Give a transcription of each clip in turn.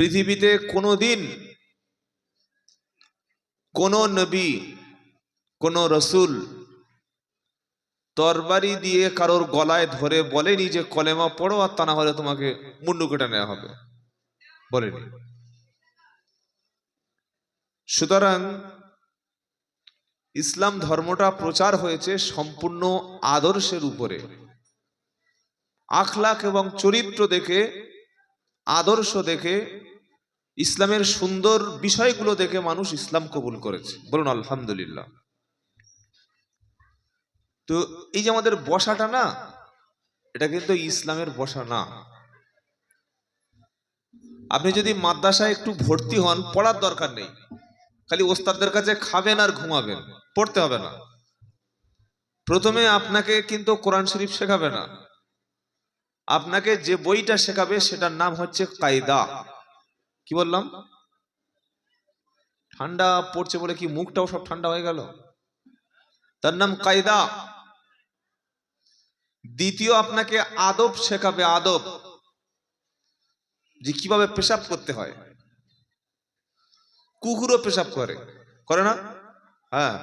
পৃথিবীতে কোনো দিন কোন নবী, কোন রসুল তরবারি দিয়ে কারোর গলায় ধরে বলেনি যে, কলেমা পড়ো আর তা না হলে তোমাকে মুন্ডু কেটে নেওয়া হবে। বলেনি। সুতরাং ইসলাম ধর্মটা প্রচার হয়েছে সম্পূর্ণ আদর্শের উপরে। আখলাক এবং চরিত্র দেখে, আদর্শ দেখে ইসলামের সুন্দর বিষয়গুলো দেখে মানুষ ইসলাম কবুল করেছে। বলুন, আলহামদুলিল্লাহ। তো এই যে আমাদের বসাটা না, এটা কিন্তু ইসলামের বসা না। আপনি যদি মাদ্রাসায় একটু ভর্তি হন, পড়ার দরকার নেই। খালি ওস্তাদদের কাছে খাবেন আর ঘুমাবেন, পড়তে হবে না। প্রথমে আপনাকে কিন্তু কোরআন শরীফ শেখাবে না। আপনাকে যে বইটা শেখাবে, সেটার নাম হচ্ছে কায়দা। কি বললাম? ঠান্ডা পড়ছে বলে কি মুখটাও সব ঠান্ডা হয়ে গেল? তার নাম কায়দা। দ্বিতীয় আপনাকে আদব শেখাবে, আদব যে কীভাবে পেশাব করতে হয়। কুকুরও পেশাব করে করে না? হ্যাঁ।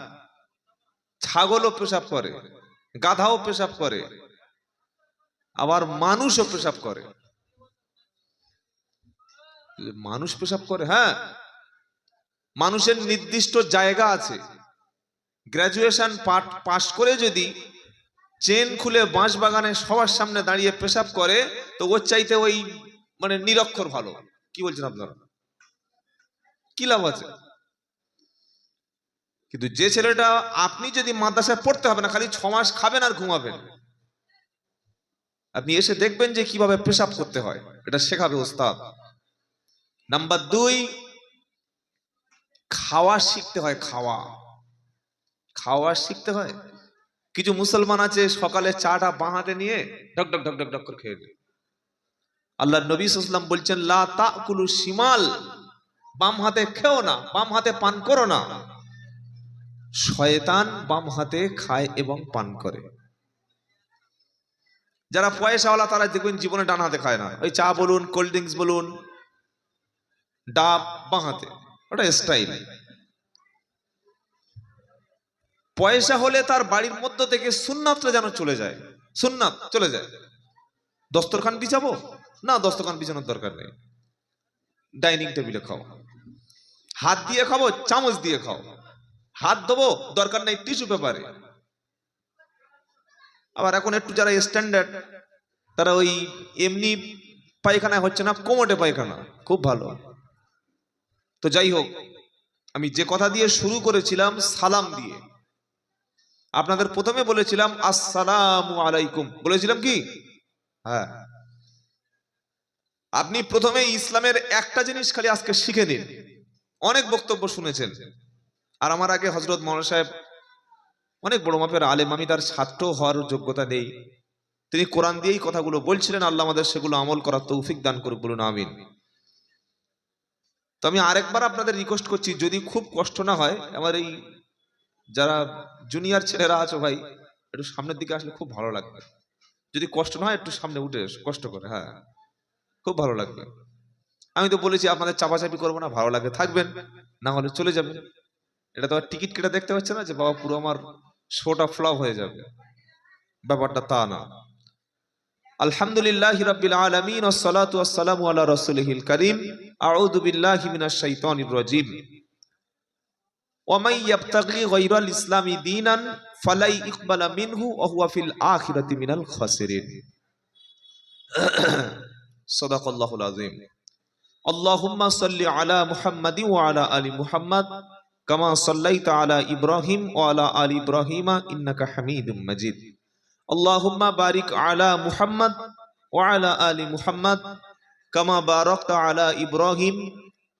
ছাগলও পেশাব করে, গাধাও পেশাব করে, আবার মানুষও পেশাব করে। মানুষ পেশাব করে হ্যাঁ। মানুষের নির্দিষ্ট জায়গা আছে। গ্রাজুয়েশন পাঠ, পাশ করে যদি চেন খুলে বাঁশ বাগানে সবার সামনে দাঁড়িয়ে পেশাব করে, তো ওর চাইতে ওই মানে নিরক্ষর ভালো। কি বলছেন আপনারা? কি লাভ আছে? কিন্তু যে ছেলেটা আপনি যদি মাদ্রাসায় পড়তে হবে না, খালি ছ মাস খাবেন আর ঘুমাবেন। আপনি এসে দেখবেন যে কীভাবে পেশাব করতে হয়। এটা শেখাবে ওস্তাদ। নাম্বার দুই, খাওয়া শিখতে হয়, খাওয়া। খাওয়া শিখতে হয়? কিছু মুসলমান আছে, সকালে চাটা বাঁ হাতে নিয়ে ডক ডক ডক ডক ডক করে খেয়ে নেয়। আল্লাহ নবী সাল্লাম বলছেন, লা তাকুলু শিমাল, বাম হাতে খেও না, বাম হাতে পান করো না। শয়তান বাম হাতে খায় এবং পান করে। যারা পয়সাওয়ালা, তারা দেখবেন জীবনে ডান হাতে খায় না। ওই চা বলুন, কোল্ড ড্রিঙ্কস বলুন ডাব বাঁ হাতে ওটা স্টাইল পয়সা হলে তার বাড়ির মধ্য থেকে সুন্নাতটা যেন চলে যায়। সুন্নাত চলে যায়। দস্তরখান বিছাবো? না, দস্তরখান বিছানোর দরকার নেই। ডাইনিং টেবিলে খাও। হাত দিয়ে খাব, চামচ দিয়ে খাও। হাত দেবো দরকার নেই টিস্যু পেপারে। আবার এখন একটু যারা স্ট্যান্ডার্ড তারা ওই এমনি পায়খানা হচ্ছে না, কোমোটে পায়খানা। খুব ভালো। তো যাই হোক আমি যে কথা দিয়ে শুরু করেছিলাম সালাম দিয়ে। আপনাদের প্রথমে বলেছিলাম, আসসালামু আলাইকুম। বলেছিলাম কি? হ্যাঁ। আপনি প্রথমে ইসলামের একটা জিনিস খালি আজকে শিখে নিন অনেক বক্তব্য শুনেছেন। আর আমার আগে হজরত মৌলানা সাহেব অনেক বড় মাপের আলেম, আমি তার ছাত্র হওয়ার যোগ্যতা নেই। তিনি কোরআন দিয়েই কথাগুলো বলছিলেন, আল্লাহ আমাদের সেগুলো আমল করার তৌফিক দান করুক, বলুন, আমিন। তো আমি আরেকবার আপনাদের রিকোয়েস্ট করছি, যদি খুব কষ্ট না হয়, আমার এই যারা জুনিয়র ছেলেরা আছো ভাই, একটু সামনের দিকে আসলে খুব ভালো লাগবে। যদি কষ্ট না হয়, একটু সামনে উঠে কষ্ট করে হ্যাঁ খুব ভালো লাগবে। আমি তো বলেছি, আপনাদের চাপাচাপি করব না, ভালো লাগে, থাকবেন, না হলে চলে যাবেন। এটা তো আর টিকিট কেটে দেখতে পাচ্ছে না যে, বাবা, পুরো আমার শোটা ফ্লপ হয়ে যাবে। ব্যাপারটা তা না। আলহামদুলিল্লাহ রাব্বিল আলামিন ওয়াসসালাতু ওয়াসসালামু আলা রাসূলিহিল কারীম। আউযু বিল্লাহি মিনাশ শাইতানির রাজীম। ওয়ামান ইয়াবতাগি গায়রাল ইসলামি দীনান ফালাই ইকবালা মিনহু ওয়া হুয়া ফিল আখিরাতি মিনাল খাসিরিন। সাদাকাল্লাহুল আযীম আল্লাহুম্মা সাল্লি আলা মুহাম্মাদি ওয়া আলা আলি মুহাম্মাদ কামা সাল্লাইতা আলা ইব্রাহিম ওয়া আলা আলি ইব্রাহিমা কামা বারাকতা আলা ইব্রাহিম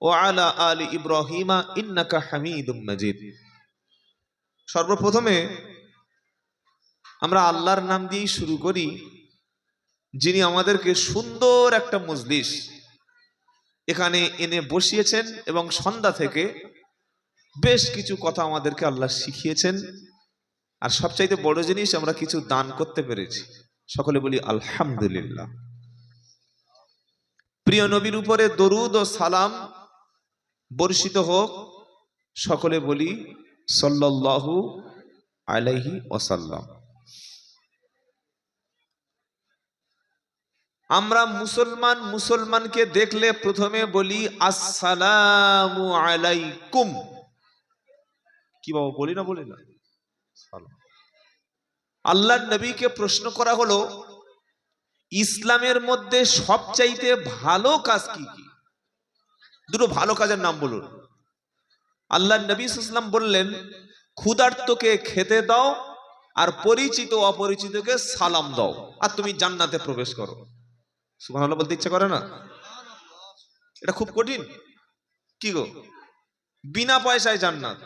ওয়া আলা আলি ইব্রাহিমা ইন্নাকা হামিদুম সর্বপ্রথমে আমরা আল্লাহর নাম দিয়েই শুরু করি, যিনি আমাদেরকে সুন্দর একটা মজলিস এখানে এনে বসিয়েছেন এবং সন্ধ্যা থেকে বেশ কিছু কথা আমাদেরকে আল্লাহ শিখিয়েছেন। আর সবচাইতে বড় জিনিস, আমরা কিছু দান করতে পেরেছি। সকলে বলি আলহামদুলিল্লাহ। প্রিয় নবীর উপরে দরুদ ও সালাম বর্ষিত হোক, সকলে বলি সাল্লাল্লাহু আলাইহি ওয়াসাল্লাম। আমরা মুসলমান মুসলমানকে দেখলে প্রথমে বলি, আসসালামু আলাইকুম। কি বাবা, বলি না বলি না? সালাম। আল্লাহর নবীকে প্রশ্ন করা হলো ইসলামের মধ্যে সবচাইতে ভালো কাজ কি কি? দুটো ভালো কাজের নাম বলুন। আল্লাহ নবী ইসলাম বললেন, ক্ষুধার্তকে খেতে দাও আর পরিচিত অপরিচিতকে সালাম দাও আর তুমি জান্নাতে প্রবেশ করো। সুবহানাল্লাহ বলতে ইচ্ছা করে না? এটা খুব কঠিন। কি গো? বিনা পয়সায় জান্নাত।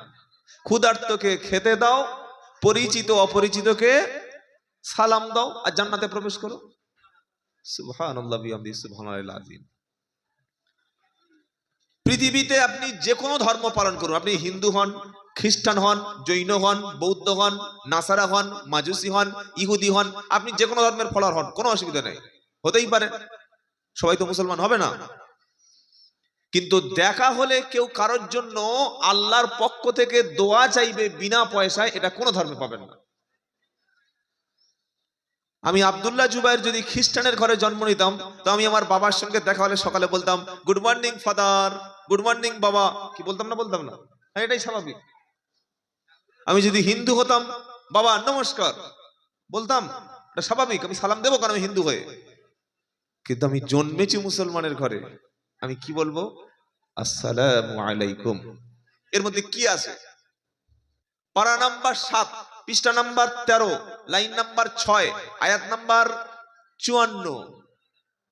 ক্ষুধার্তকে খেতে দাও, পরিচিত অপরিচিতকে সালাম দাও আর জান্নাতে প্রবেশ করো। পৃথিবীতে আপনি যে কোনো ধর্ম পালন করুন, আপনি হিন্দু হন, খ্রিস্টান হন, জৈন হন, বৌদ্ধ হন, নাসারা হন, মাজুসি হন, ইহুদি হন, আপনি যে কোনো ধর্মের ফলোয়ার হন, কোনো অসুবিধা নেই, হতেই পারে, সবাই তো মুসলমান হবে না। কিন্তু দেখা হলে কেউ কারোর জন্য আল্লাহর পক্ষ থেকে দোয়া চাইবে বিনা পয়সায়, এটা কোনো ধর্মে পাবেন না। আমি আব্দুল্লাহ জুবাইর যদি খ্রিস্টানের ঘরে জন্ম নিতাম, তো আমি আমার বাবার সঙ্গে দেখা হলে সকালে বলতাম good morning father good morning বাবা। কি বলতাম না বলতাম না? হ্যাঁ এটাই স্বাভাবিক। আমি যদি হিন্দু হতাম, বাবা, নমস্কার। বলতাম, এটা স্বাভাবিক, আমি সালাম দেবো কারণ আমি হিন্দু হয়ে। কিন্তু আমি জন্মেছি মুসলমানের ঘরে। আমি কি বলব? আসসালাম আলাইকুম। এর মধ্যে কি আছে? পারা নাম্বার সাত। পৃষ্ঠা নাম্বার তেরো, লাইন নাম্বার ছয়, আয়াত নাম্বার চুয়ান্ন।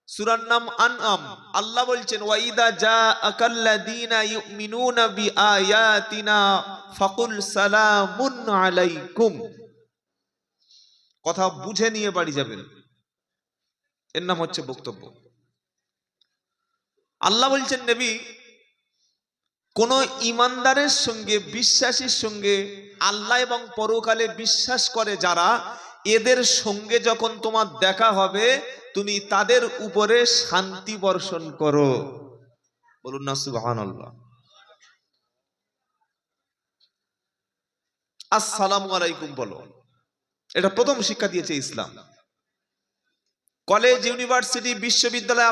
সুরার নাম আনআম। আল্লাহ বলছেন, ওয়াইদা যা আকাল্লাযীনা ইউমিনুনা বিআয়াতিনা ফাকুল সালামুন আলাইকুম। কথা বুঝে নিয়ে বাড়ি যাবেন। এর নাম হচ্ছে বক্তব্য। আল্লাহ বলছেন, নবী, কোন ইমানদারের সঙ্গে, বিশ্বাসীর সঙ্গে আল্লাহ এবং পরকালে বিশ্বাস করে যারা, এদের সঙ্গে যখন তোমার দেখা হবে, তুমি তাদের উপরে শান্তি বর্ষণ করো। বলুন না, সুবহানাল্লাহ। আসসালামু আলাইকুম বলো। এটা প্রথম শিক্ষা দিয়েছে ইসলাম। কলেজ, ইউনিভার্সিটি, বিশ্ববিদ্যালয়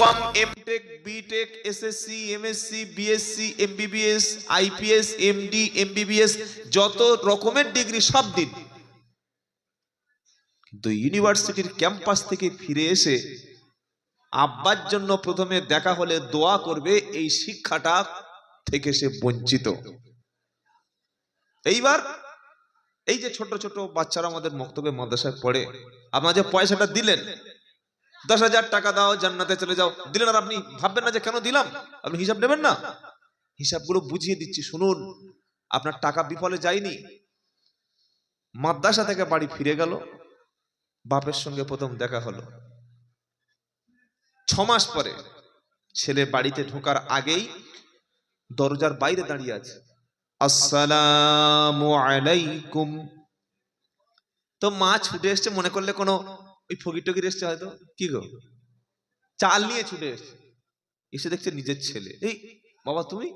BCom MTech BTech SSC MSc BSc MBBS IPS MD MBBS যত রকমের ডিগ্রি সব দিন। কিন্তু ইউনিভার্সিটির ক্যাম্পাস থেকে ফিরে এসে আব্বার জন্য প্রথমে দেখা হলে দোয়া করবে, এই শিক্ষাটা থেকে সে বঞ্চিত। এইবার এই যে ছোট ছোট বাচ্চারা আমাদের মক্তবে মাদ্রাসায় পড়ে, আপনার যে পয়সাটা দিলেন দশ হাজার টাকা দাও, জান্নাতে চলে যাও। দিলেন আর আপনি ভাববেন না যে কেন দিলাম? আপনি হিসাব নেবেন না? হিসাবগুলো বুঝিয়ে দিচ্ছি, শুনুন। আপনার টাকা বিফলে যায়নি। মাদ্রাসা থেকে বাড়ি ফিরে গেল। বাপের সঙ্গে প্রথম দেখা হলো। ছ মাস পরে ছেলে বাড়িতে ঢোকার আগেই দরজার বাইরে দাঁড়িয়ে আছে। আসসালামু আলাইকুম। তো মা ছুটে এসছে, মনে করলে কোনো ওই ফকির টকির এসছে হয়তো? কি গো? চাল নিয়ে ছুটে এসছে। এসে দেখছে নিজের ছেলে। এই, বাবা তুমি?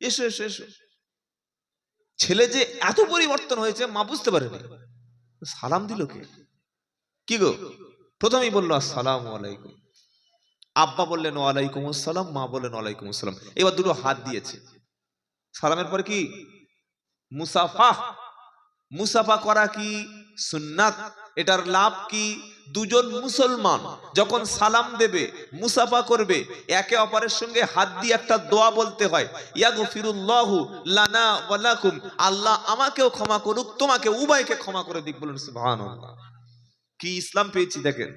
এসো এসো এসো। ছেলে যে এত পরিবর্তন হয়েছে, মা বুঝতে পারেনি। সালাম দিল কে? কি গো? প্রথমেই বলল, আসসালাম আলাইকুম। আব্বা বললেন, ওয়ালাইকুম আসসালাম, মা বললেন, ওয়ালাইকুম আসসালাম। এবার দুটো হাত দিয়েছে। সালামের পরে কি? মুসাফা মুসাফা করা কি সুন্নাত? এটার লাভ কি? দুজন মুসলমান যখন সালাম দেবে, মুসাফা করবে, একে অপরের সঙ্গে হাত দিয়ে একটা দোয়া বলতে হয়, ইয়াগফিরুল্লাহু লানা ওয়া লাকুম আল্লাহ আমাকেও ক্ষমা করুক, তোমাকে উভয়কে ক্ষমা করে দিক বলুন সুবহানাল্লাহ। কি ইসলাম পেয়েছি দেখেন।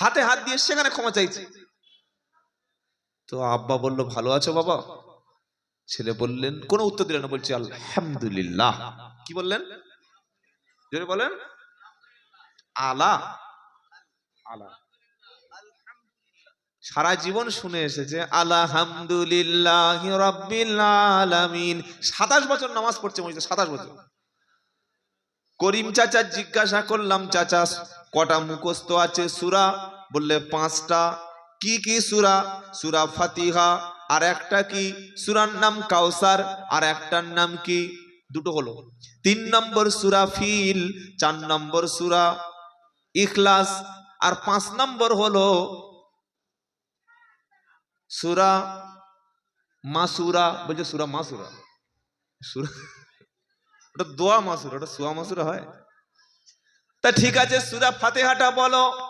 হাতে হাত দিয়ে সেখানে ক্ষমা চাইছে। তো আব্বা বলল, ভালো আছো বাবা? ছেলে বললেন, কোনো উত্তর দিলেন না। বলছে, আলহামদুলিল্লাহ। কি বললেন? জোরে বলেন, আলা। আলা। সারা জীবন শুনে এসেছে, আলহামদুলিল্লাহ আলামিন। সাতাশ বছর নামাজ পড়ছে মসজিদে, সাতাশ বছর। করিম চাচা জিজ্ঞাসা করলাম, চাচা, কটা মুখস্থ আছে সুরা? বললে, পাঁচটা। কি কি সুরা? সুরা ফাতিহা। আর একটা কি? সুরার নাম কাউসার আর একটার নাম কি? দুটো হলো। তিন নম্বর সুরা ফিল, চার নম্বর সুরা ইখলাস। আর পাঁচ নম্বর হলো সুরা মাসুরা, বলছে সুরা মাসুরা। সুরা ওটা দোয়া মাসুরা, ওটা সুয়া মাসুরা হয়। তা ঠিক আছে, সুরা ফাতেহাটা বলো।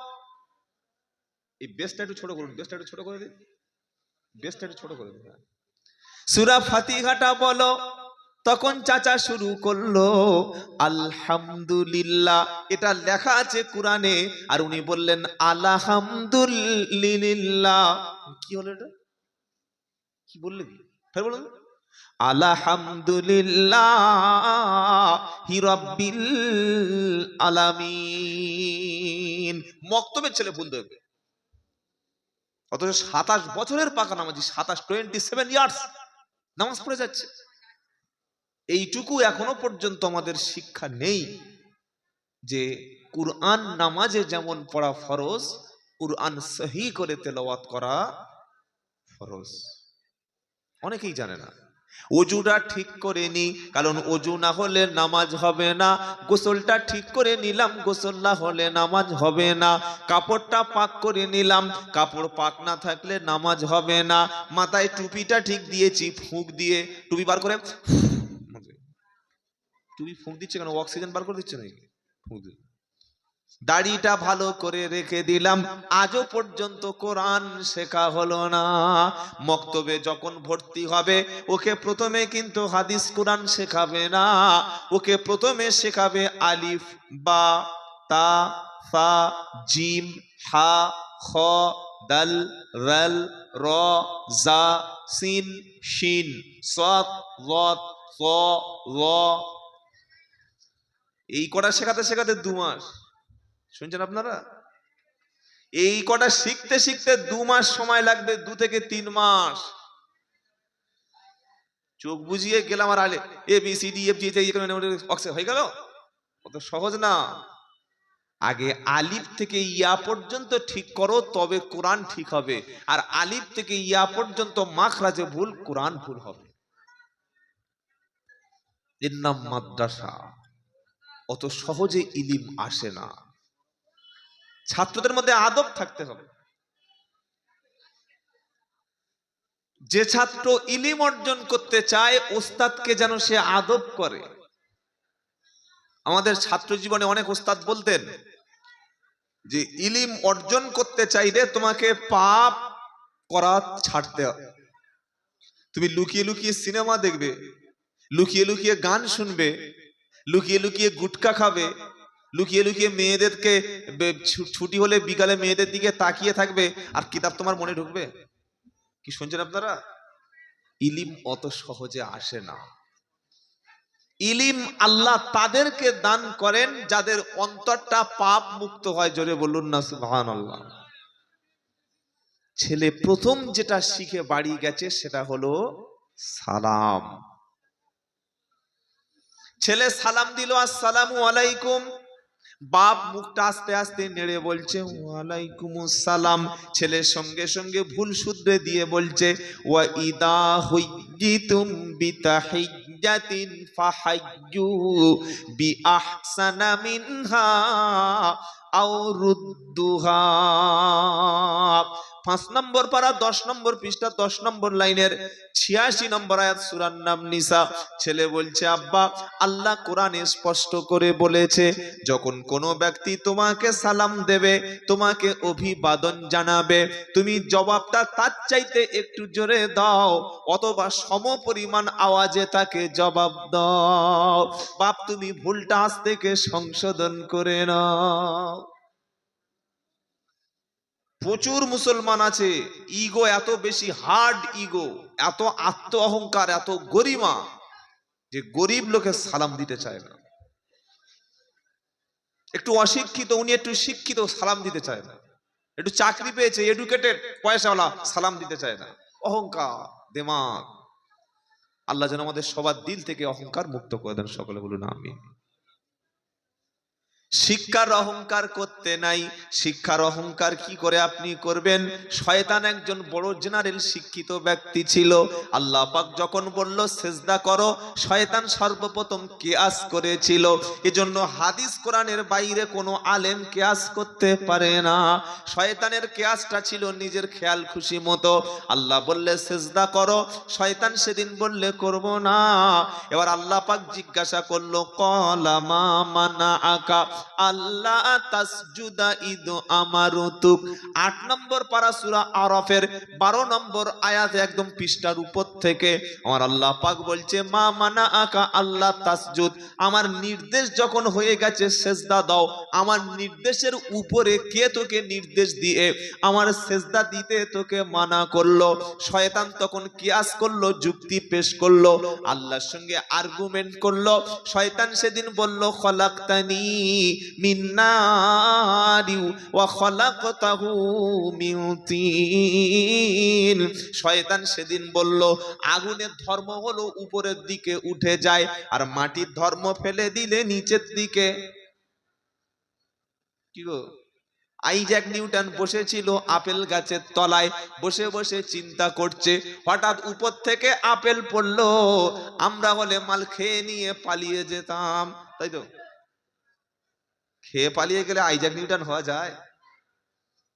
এই বেসটা একটু ছোট করুন, বেসটা একটু ছোট করে দিন। বেসটা একটু ছোট করে দিন হ্যাঁ। সুরা ফাতিহাটা বলো। তখন চাচা শুরু করল, আলহামদুলিল্লাহ। এটা লেখা আছে কোরআনে, আর উনি বললেন, আলহামদুলিল্লাহ। কি হলো এটা? কি বললে? ফের বলুন। আলহামদুলিল্লাহ আলামিন। মক্তবের ছেলে ভুল দেবে অথচ সাতাশ বছরের পাকা নামাজি সাতাশ টোয়েন্টি সেভেন ইয়ার্স নামাজ পড়ে যাচ্ছে। এইটুকু এখনও পর্যন্ত আমাদের শিক্ষা নেই যে কুরআন নামাজে যেমন পড়া ফরজ, কুরআন সহি করে তেলাওয়াত করা ফরজ। অনেকেই জানে না। অজুটা ঠিক করে নি, কারণ অজু না হলে নামাজ হবে না। গোসলটা ঠিক করে নিলাম, গোসল না হলে নামাজ হবে না। কাপড়টা পাক করে নিলাম, কাপড় পাক না থাকলে নামাজ হবে না। মাথায় টুপিটা ঠিক দিয়েছি, ফুঁক দিয়ে, টুপি বার করে টুপি ফুঁক দিচ্ছে কেন? অক্সিজেন বার করে দিচ্ছে নাকি? ফুঁক দাড়িটা ভালো করে রেখে দিলাম। আজও পর্যন্ত কোরআন শেখা হলো না। মক্তবে যখন ভর্তি হবে, ওকে প্রথমে কিন্তু হাদিস কোরআন শেখাবে না। ওকে প্রথমে শেখাবে আলিফ, বা, তা, ফা, জিম, হা, খ, দাল, রাল, র, জা, সিন, শিন সৎ লত ল এই কটা শেখাতে শেখাতে দু মাস। শুনছেন আপনারা? এই কটা শিখতে শিখতে দু মাস সময় লাগবে, দু থেকে তিন মাস। চোখ বুঝিয়ে গেলাম আর আলে, A, B, C, D F G অক্সে হয়ে গেল? অত সহজ না। আগে আলিফ থেকে ইয়া পর্যন্ত ঠিক করো, তবে কোরআন ঠিক হবে। আর আলিফ থেকে ইয়া পর্যন্ত মাখরাজে ভুল, কোরআন ভুল হবে। মাদ্রাসা। অত সহজে ইলিম আসে না। ছাত্রদের মধ্যে আদব থাকতে হবে। যে ছাত্র ইলিম অর্জন করতে চায়, ওস্তাদকে যেন সে আদব করে। আমাদের ছাত্র জীবনে অনেক ওস্তাদ বলতেন যে, ইলিম অর্জন করতে চাইলে তোমাকে পাপ করা ছাড়তে তুমি লুকিয়ে লুকিয়ে সিনেমা দেখবে, লুকিয়ে লুকিয়ে গান শুনবে লুকিয়ে লুকিয়ে গুটকা খাবে। লুকিয়ে লুকিয়ে মেয়েদেরকে ছুটি হলে বিকালে মেয়েদের দিকে তাকিয়ে থাকবে। আর কিতাব তোমার মনে ঢুকবে? কি শুনছেন আপনারা? ইলিম অত সহজে আসে না। ইলিম আল্লাহ তাদেরকে দান করেন যাদের অন্তরটা পাপ মুক্ত হয়। জোরে বলুন না সুবহান আল্লাহ ছেলে প্রথম যেটা শিখে বাড়ি গেছে সেটা হলো সালাম। ছেলে সালাম দিল, আসসালামু আলাইকুম। বাপ মুখটা আস্তে আস্তে নেড়ে বলছে ওয়ালাইকুম সালাম ছেলের সঙ্গে সঙ্গে ভুল শুদ্ধে দিয়ে বলছে, ওয়া ইদা হুইজিতুম বিতাহিজ্জাতিন ফাহাজ্জু বি আহসানা মিনহা। আও রুদ্দুহা। পাঁচ নম্বর পারা, দশ নম্বর পৃষ্ঠা, দশ নম্বর লাইনের ছিয়াশি নম্বর আয়াত, সুরার নাম নিসা। ছেলে বলছে, আব্বা, আল্লাহ কোরআনে স্পষ্ট করে বলেছে, যখন কোনো ব্যক্তি তোমাকে সালাম দেবে, তোমাকে অভিবাদন জানাবে, তুমি জবাবটা তার চাইতে একটু জোরে দাও, অথবা সম পরিমাণ আওয়াজে তাকে জবাব দাও। বাপ, তুমি ভুলটা আজ থেকে সংশোধন করে নাও। প্রচুর মুসলমান আছে। ইগো এত বেশি হার্ড ইগো এত আত্ম অহংকার এত গরিমা যে গরিব লোকে সালাম দিতে চায় না। একটু অশিক্ষিত, উনি একটু শিক্ষিত, সালাম দিতে চায় না। একটু চাকরি পেয়েছে এডুকেটেড পয়সাওয়ালা, সালাম দিতে চায় না। অহংকার দেমাগ আল্লাহ যেন আমাদের সবার দিল থেকে অহংকার মুক্ত করে দেন, সকলে বলুন আমি শিক্ষার অহংকার করতে নাই। শিক্ষার অহংকার কি করে আপনি করবেন? শয়তান একজন বড় জেনারেল শিক্ষিত ব্যক্তি ছিল। আল্লাহ পাক যখন বলল, সেজদা করো। শয়তান সর্বপ্রথম কেয়াস করেছিল। এজন্য হাদিস কোরআনের বাইরে কোনো আলেম কেয়াস করতে পারে না। শয়তানের কেয়াসটা ছিল নিজের খেয়াল খুশি মতো। আল্লাহ বললে, সেজদা করো। শয়তান সেদিন বললে, করব না। এবার আল্লাহ পাক জিজ্ঞাসা করল কলামা মানা আকা আল্লাহ তাসজুদা ইদ আমারুতুক আট নম্বর আরাফের বারো নম্বর একদম পৃষ্ঠার উপর থেকে আমার আল্লাহ পাক বলছে, মা মানা আল্লাহ তাসজুদ। আমার নির্দেশ যখন হয়ে গেছে সেজদা দাও। আমার নির্দেশের উপরে কে তোকে নির্দেশ দিয়ে? আমার সেজদা দিতে তোকে মানা করল। শয়তান তখন কিয়াস করল, যুক্তি পেশ করল, আল্লাহর সঙ্গে আর্গুমেন্ট করল। শয়তান সেদিন বলল, খলাকতানি মিন্নারিউ ওয়া খলাকতাহু মিন তিন। শয়তান সেদিন বলল, আগুনের ধর্ম হলো উপরের দিকে উঠে যায় আর মাটির ধর্ম ফেলে দিলে নিচের দিকে। কি গো? আইজ্যাক নিউটন বসেছিল আপেল গাছের তলায়, বসে বসে চিন্তা করছে। হঠাৎ উপর থেকে আপেল পড়ল, আমরা হলে মাল খেয়ে নিয়ে পালিয়ে যেতাম। তাই তো? খেয়ে পালিয়ে গেলে আইজ্যাক নিউটন হওয়া যায়।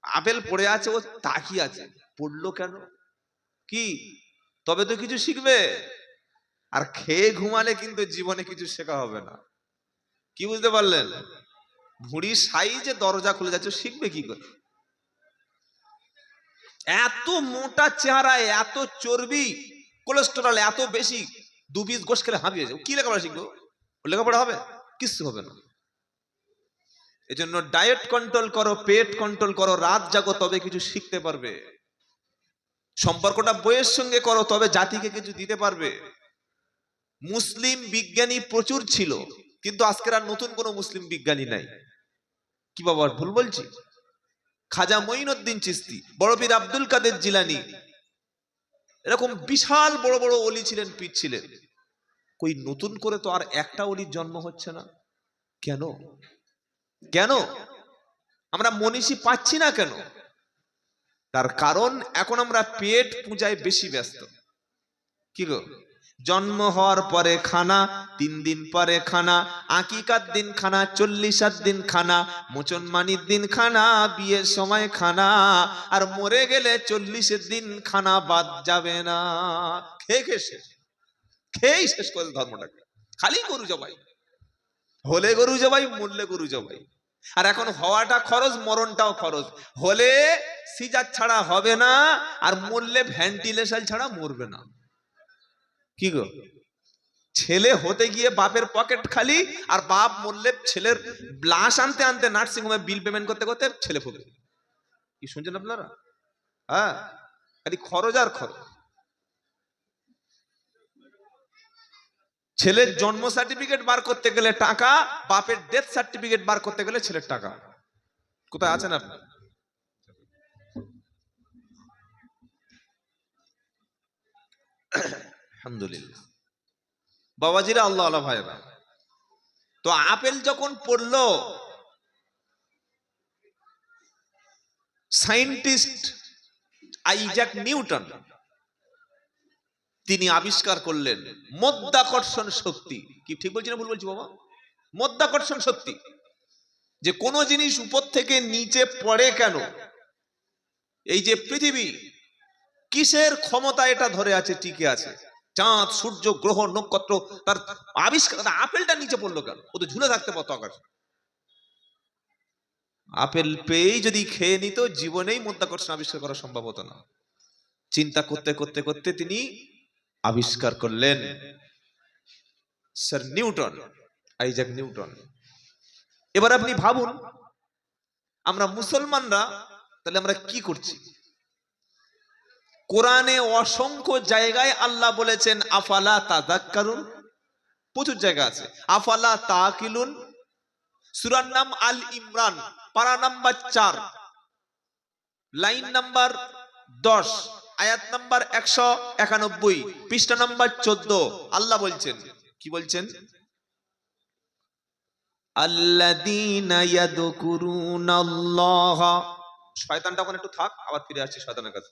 আপেল পড়ে আছে, ও তাকিয়ে আছে। পড়ল কেন? কি? তবে তো কিছু শিখবে। আর খেয়ে ঘুমালে কিন্তু জীবনে কিছু শেখা হবে না। কি বুঝতে পারলেন? ভুঁড়ি সাইজে দরজা খুলে যাচ্ছে শিখবে কি করে? এত মোটা চেহারায় এত চর্বি কোলেস্টেরল এত বেশি, দু পিস গোস খেলে হাঁপিয়ে যাবে কি লেখাপড়া শিখব? লেখাপড়া হবে? কিচ্ছু হবে না। এজন্য ডায়েট কন্ট্রোল করো, পেট কন্ট্রোল করো, রাত জাগো, তবে কিছু শিখতে পারবে। সম্পর্কটা বইয়ের সঙ্গে করো, তবে জাতিকে কিছু দিতে পারবে। মুসলিম বিজ্ঞানী প্রচুর ছিল, কিন্তু আজকের আর নতুন কোনো মুসলিম বিজ্ঞানী নাই। কি বাবা ভুল বলছি? খাজা মঈনুদ্দিন চিস্তি বড় পীর আব্দুল কাদের জিলানি, এরকম বিশাল বড় বড় অলি ছিলেন, পীর ছিলেন। কই নতুন করে তো আর একটা অলির জন্ম হচ্ছে না। কেন? কেন? আমরা মনীষী পাচ্ছি না কেন? তার কারণ এখন আমরা পেট পূজায় বেশি ব্যস্ত। কি গো? জন্ম হওয়ার পরে খানা, তিন দিন পরে খানা, আকিকার দিন খানা, চল্লিশার দিন খানা মুসলমানির দিন খানা, বিয়ের সময় খানা, আর মরে গেলে চল্লিশের দিন খানা বাদ যাবে না। খেয়ে খেয়ে শেষ। খেয়েই শেষ করে ধর্মটাকে। খালি গরু জবাই। হলে গরু জবাই, মরলে গরু জবাই। আর এখন হওয়াটা খরচ, মরণটাও খরচ। হলে সিজার ছাড়া হবে না, আর মরলে ভেন্টিলেশন ছাড়া মরবে না। কি গো? ছেলে হতে গিয়ে বাপের পকেট খালি, আর বাপ মরলে ছেলের ব্লাশ আনতে আনতে নার্সিং হোমে বিল পেমেন্ট করতে করতে ছেলে ফুবে কি শুনছেন আপনারা? হ্যাঁ? খালি খরচ আর খরচ। ছেলের জন্ম সার্টিফিকেট বার করতে গেলে টাকা, বাপের ডেথ সার্টিফিকেট বার করতে গেলে ছেলের টাকা। কোথায় আছেন আপনি? আলহামদুলিল্লাহ। বাবাজিরা আল্লাহ আল্লাহ ভাইরা। তো আপেল যখন পড়ল সাইন্টিস্ট আইজাক নিউটন তিনি আবিষ্কার করলেন মধ্যাকর্ষণ শক্তি। কি ঠিক বলছি না ভুল বলছি বাবা? মধ্যাকর্ষণ শক্তি। যে কোনো জিনিস উপর থেকে নিচে পড়ে কেন? এই যে পৃথিবী, কিসের ক্ষমতা এটা ধরে আছে, টিকে আছে? চাঁদ, সূর্য, গ্রহ, নক্ষত্র, তার আবিষ্কার আপেলটা নিচে পড়ল কেন? ও তো ঝুলে থাকতে পারতো আকাশ। আপেল পেয়েই যদি খেয়ে নিত, জীবনেই মধ্যাকর্ষণ আবিষ্কার করা সম্ভব হতো না। চিন্তা করতে করতে করতে তিনি আবিষ্কার করলেন স্যার নিউটন, আইজাক নিউটন। এবার আপনি ভাবুন, আমরা মুসলমানরা তাহলে আমরা কি করছি? কোরআনে অসংখ্য জায়গায় আল্লাহ বলেছেন, আফালা তাদাক্কারুন প্রচুর জায়গা আছে। আফালা তাকিলুন। সুরার নাম আল ইমরান, পারা নাম্বার চার। লাইন নাম্বার দশ। আয়াত নাম্বার একশো একানব্বই, পৃষ্ঠা নাম্বার চোদ্দ। আল্লাহ বলছেন, কি বলছেন? শয়তানটা ওখানে একটু থাক, আবার ফিরে আসছি শয়তানের কাছে।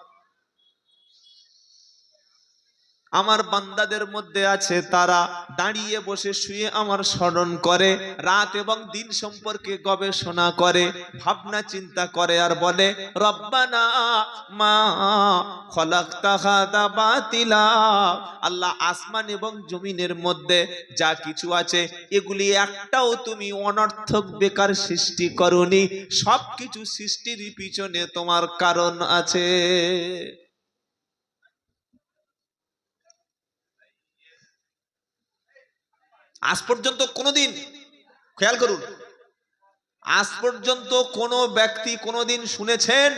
আমার বান্দাদের মধ্যে আছে, তারা দাঁড়িয়ে বসে শুয়ে আমার স্মরণ করে, রাত এবং দিন সম্পর্কে গবেষণা করে, ভাবনা চিন্তা করে আর বলে, রব্বানা মা বাতিলা। আল্লাহ আসমান এবং জমিনের মধ্যে যা কিছু আছে, এগুলি একটাও তুমি অনর্থক বেকার সৃষ্টি করনি সব কিছু সৃষ্টির পিছনে তোমার কারণ আছে। আজ পর্যন্ত কোনোদিন, খেয়াল করুন, আজ পর্যন্ত কোনো ব্যক্তি কোনোদিন শুনেছেন,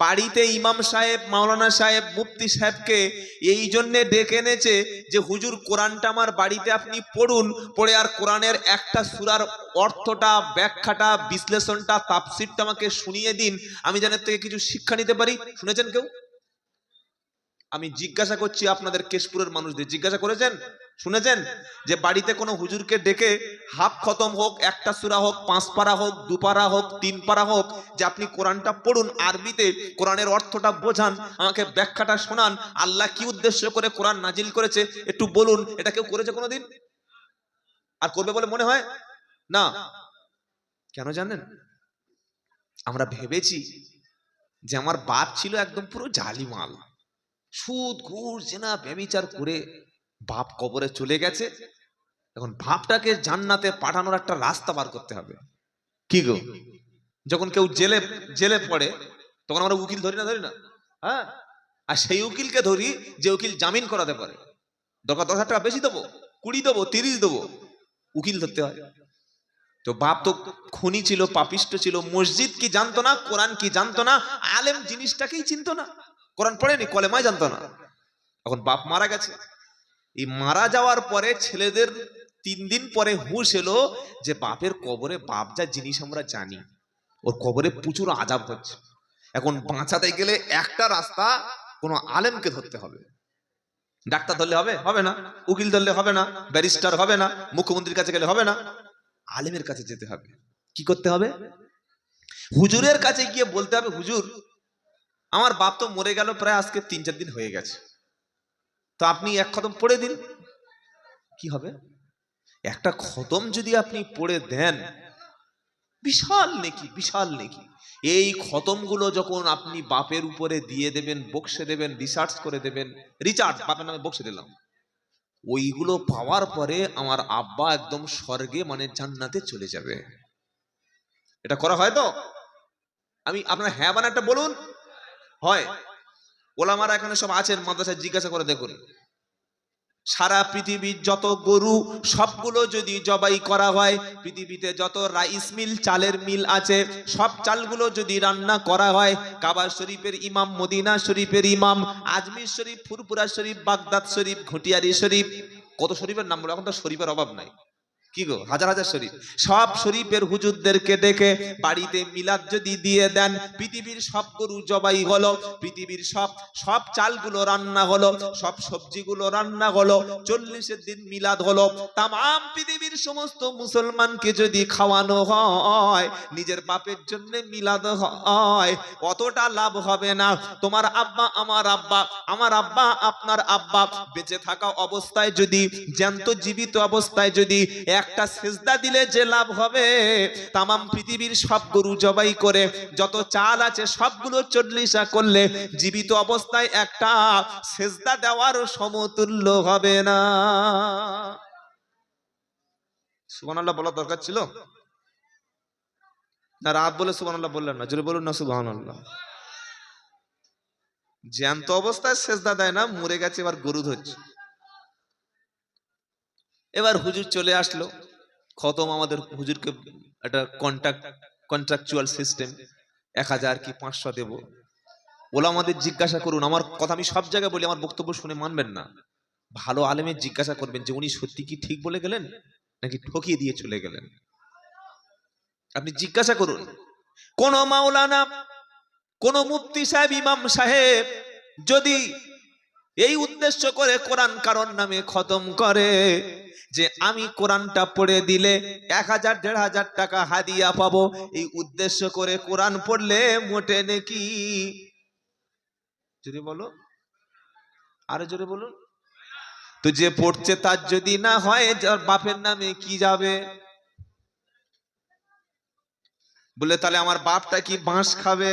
বাড়িতে ইমাম সাহেব, মাওলানা সাহেব, মুফতি সাহেবকে এই জন্যে ডেকে এনেছে যে, হুজুর, কোরআনটা আমার বাড়িতে আপনি পড়ুন, পড়ে আর কোরআনের একটা সুরার অর্থটা, ব্যাখ্যাটা, বিশ্লেষণটা তাপসিরটা আমাকে শুনিয়ে দিন, আমি যেন থেকে কিছু শিক্ষা নিতে পারি। শুনেছেন কেউ? আমি জিজ্ঞাসা করছি আপনাদের কেশপুরের মানুষদের, জিজ্ঞাসা করেছেন? শুনেছেন? যে বাড়িতে কোনো হুজুরকে ডেকে হাফ খতম হোক, একটা সুরা হোক, পাঁচ পারা হোক, দু পারা হোক, তিন পারা হোক, যে আপনি কোরআনটা পড়ুন আরবিতে, কোরআনের অর্থটা বোঝান, আমাকে ব্যাখ্যাটা শোনান, আল্লাহ কি উদ্দেশ্য করে কোরআন নাজিল করেছে, একটু বলুন, এটা কেউ করেছে কোনোদিন? আর করবে বলে মনে হয়? না। কেন জানেন? আমরা ভেবেছি যে আমার বাপ ছিল একদম পুরো জালিমাল। সুদ, ঘুষ, জেনা, ব্যবিচার করে বাপ কবরে চলে গেছে এখন বাপটাকে জান্নাতে পাঠানোর একটা রাস্তা বার করতে হবে। কি গো? যখন কেউ জেলে জেলে পড়ে তখন আমরা উকিল ধরি না ধরি না? হ্যাঁ? আর সেই উকিলকে ধরি যে উকিল জামিন করাতে পারে। দরকার দশ হাজার টাকা বেশি দেবো কুড়ি দেবো তিরিশ দেবো উকিল ধরতে হয়। তো বাপ তো খুনি ছিল পাপিষ্ট ছিল মসজিদ কি জানতো না কোরআন কি জানতো না আলেম জিনিসটাকেই চিনতো না। কোরআন পড়েনি কলেমায় জানতো না। এখন বাপ মারা গেছে। এই মারা যাওয়ার পরে ছেলেদের তিন দিন পরে হুঁশ এলো যে বাপের কবরে বাপ যা জিনিস আমরা জানি, ওর কবরে প্রচুর আজাব হচ্ছে। এখন বাঁচাতে গেলে একটা রাস্তা কোনো আলেমকে ধরতে হবে। ডাক্তার ধরলে হবে? হবে না। উকিল ধরলে হবে না। ব্যারিস্টার হবে না। মুখ্যমন্ত্রীর কাছে গেলে হবে না। আলেমের কাছে যেতে হবে। কি করতে হবে? হুজুরের কাছে গিয়ে বলতে হবে, হুজুর, আমার বাপ তো মরে গেল প্রায় আজকে তিন চার দিন হয়ে গেছে। তো আপনি এক খতম পড়ে দিন। কি হবে? একটা খতম যদি আপনি পড়ে দেন, বিশাল নেকি বিশাল নেকি। এই খতমগুলো যখন আপনি বাপের উপরে দিয়ে দেবেন, বক্সে দেবেন রিসার্চ করে দেবেন রিচার্জ বাপের নামে বক্সে দিলাম। ওইগুলো পাওয়ার পরে আমার আব্বা একদম স্বর্গে মানে জান্নাতে চলে যাবে। এটা করা হয় তো? আমি, আপনার হ্যাঁ বানাটা বলুন। হয়। ওলামারা এখানে সব আছেন মাদ্রাসায়, জিজ্ঞাসা করে দেখুন। সারা পৃথিবীর যত গরু, সবগুলো যদি জবাই করা হয়, পৃথিবীতে যত রাইস মিল, চালের মিল আছে, সব চালগুলো যদি রান্না করা হয়, কাবার শরীফের ইমাম, মদিনা শরীফের ইমাম, আজমির শরীফ ফুরপুরা শরীফ, বাগদাদ শরীফ, ঘটিয়ারি শরীফ, কত শরীফের নাম বলো? এখন তো শরীফের অভাব নাই। কি গো? হাজার হাজার শরীফ। সব শরীফের হুজুরদেরকে ডেকে বাড়িতে মিলাদ যদি দিয়ে দেন, পৃথিবীর সব গরু জবাই হলো, পৃথিবীর সব সব চালগুলো রান্না হলো, সব সবজিগুলো রান্না হলো, চল্লিশের দিন মিলাদ হলো। তাম পৃথিবীর সমস্ত মুসলমানকে যদি খাওয়ানো হয়, নিজের বাপের জন্য মিলাদ হয়, অতটা লাভ হবে না। তোমার আব্বা আমার আব্বা আমার আব্বা আপনার আব্বা। বেঁচে থাকা অবস্থায় যদি, জ্যান্ত জীবিত অবস্থায় যদি একটা সেজদা দিলে যে লাভ হবে? তামাম পৃথিবীর সব গরু জবাই করে, যত চাল আছে সবগুলো চল্লিশা করলে জীবিত অবস্থায় একটা সেজদা দেওয়ার সমতুল্য হবে না। সুবান আল্লাহ বলার দরকার ছিল? না, রাত বলে সুবান আল্লাহ বললেন না, জোরে বলুন না সুবাহ জ্যান্ত অবস্থায় সেজদা দেয় না, মরে গেছে, এবার গরু ধরছে। এবার হুজুর চলে আসলো। খতম আমাদের হুজুরকে একটা কন্ট্রাক্ট কন্ট্রাকচুয়াল সিস্টেম এক হাজার কি পাঁচশো দেব। ওলা আমাদের জিজ্ঞাসা করুন, আমার কথা আমি সব জায়গায় বলি, আমার বক্তব্য শুনে মানবেন না। ভালো আলেমের জিজ্ঞাসা করবেন যে, উনি সত্যি কি ঠিক বলে গেলেন, নাকি ঠকিয়ে দিয়ে চলে গেলেন? আপনি জিজ্ঞাসা করুন। কোন মাওলানা, কোন মুফতি সাহেব, ইমাম সাহেব যদি এই উদ্দেশ্য করে কোরআন কারণ নামে খতম করে যে আমি কোরআনটা পড়ে দিলে এক হাজার, দেড় হাজার টাকা হাদিয়া পাবো। এই উদ্দেশ্য করে কোরআন পড়লে মোটে নাকি? জোরে বলো। আরও জোরে বলুন। তো যে পড়ছে তার যদি না হয় বাপের নামে কি যাবে? বলে তাহলে আমার বাপটা কি বাঁশ খাবে?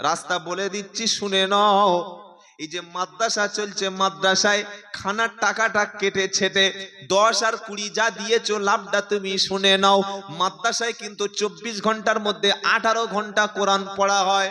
রাস্তা বলে দিচ্ছি, শুনে নাও। এই যে মাদ্রাসা চলছে, মাদ্রাসায় খানার টাকাটা কেটে ছেটে দশ আর কুড়ি যা দিয়েছ, লাভটা তুমি শুনে নাও। মাদ্রাসায় কিন্তু চব্বিশ ঘণ্টার মধ্যে আঠারো ঘণ্টা কোরআন পড়া হয়।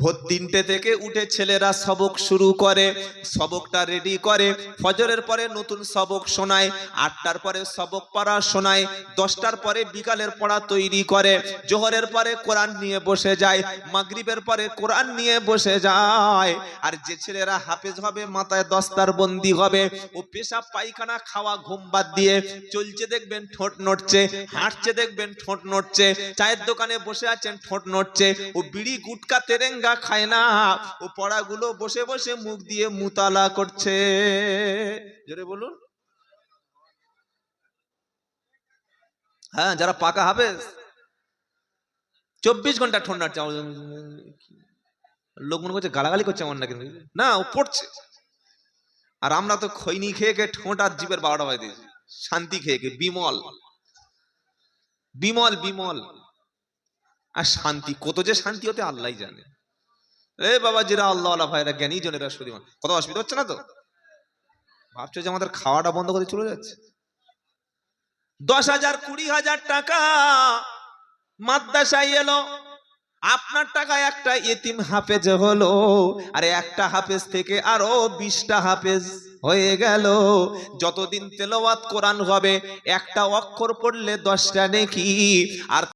ভোর তিনটে থেকে উঠে ছেলেরা সবক শুরু করে, সবকটা রেডি করে। ফজরের পরে নতুন সবক শোনায়, আটটার পরে সবক পড়া শোনায়, দশটার পরে বিকালের পড়া তৈরি করে। জোহরের পরে কোরআন নিয়ে বসে যায়, মাগরিবের পরে কোরআন নিয়ে বসে যায়। আর যে ছেলেরা হাফেজ হবে, মাথায় দস্তার বন্দি হবে, ও পেশাব পায়খানা খাওয়া ঘুম বাদ দিয়ে চলছে দেখবেন ঠোঁট নড়ছে, হাঁটছে দেখবেন ঠোঁট নড়ছে, চায়ের দোকানে বসে আছেন ঠোঁট নড়ছে, ও বিড়ি, গুটকা, তেরেঙ্গা খায় না। ও পড়াগুলো বসে বসে মুখ দিয়ে মুতালা করছে। জোরে বলুন। হ্যাঁ যারা পাকা হবে চব্বিশ ঘণ্টা ঠোঁট নাড়ছে। লোক মনে করছে গালাগালি করছে আমার না কিন্তু না, ও পড়ছে। আর আমরা তো খৈনি খেয়ে খেয়ে ঠোঁট আর জীবের বারোটা বাজে শান্তি খেয়ে খেয়ে, বিমল। বিমল বিমল। আর শান্তি, কত যে শান্তি হতে আল্লাহ জানে। এ বাবা যারা আল্লাহ আল্লাহ ভাইরা, জ্ঞানী জনেরা শুধু কত অসুবিধা হচ্ছে না তো? ভাবছ যে আমাদের খাওয়াটা বন্ধ করে চলে যাচ্ছে? দশ হাজার, কুড়ি হাজার টাকা মাদ্রাসায় এলো। আপনার টাকা একটা এতিম হাফেজ হলো, আরে একটা হাফেজ থেকে আরও বিশটা হাফেজ হয়ে গেল। যতদিন তেলাওয়াত কোরআন হবে, একটা অক্ষর পড়লে দশটা নেকি, আর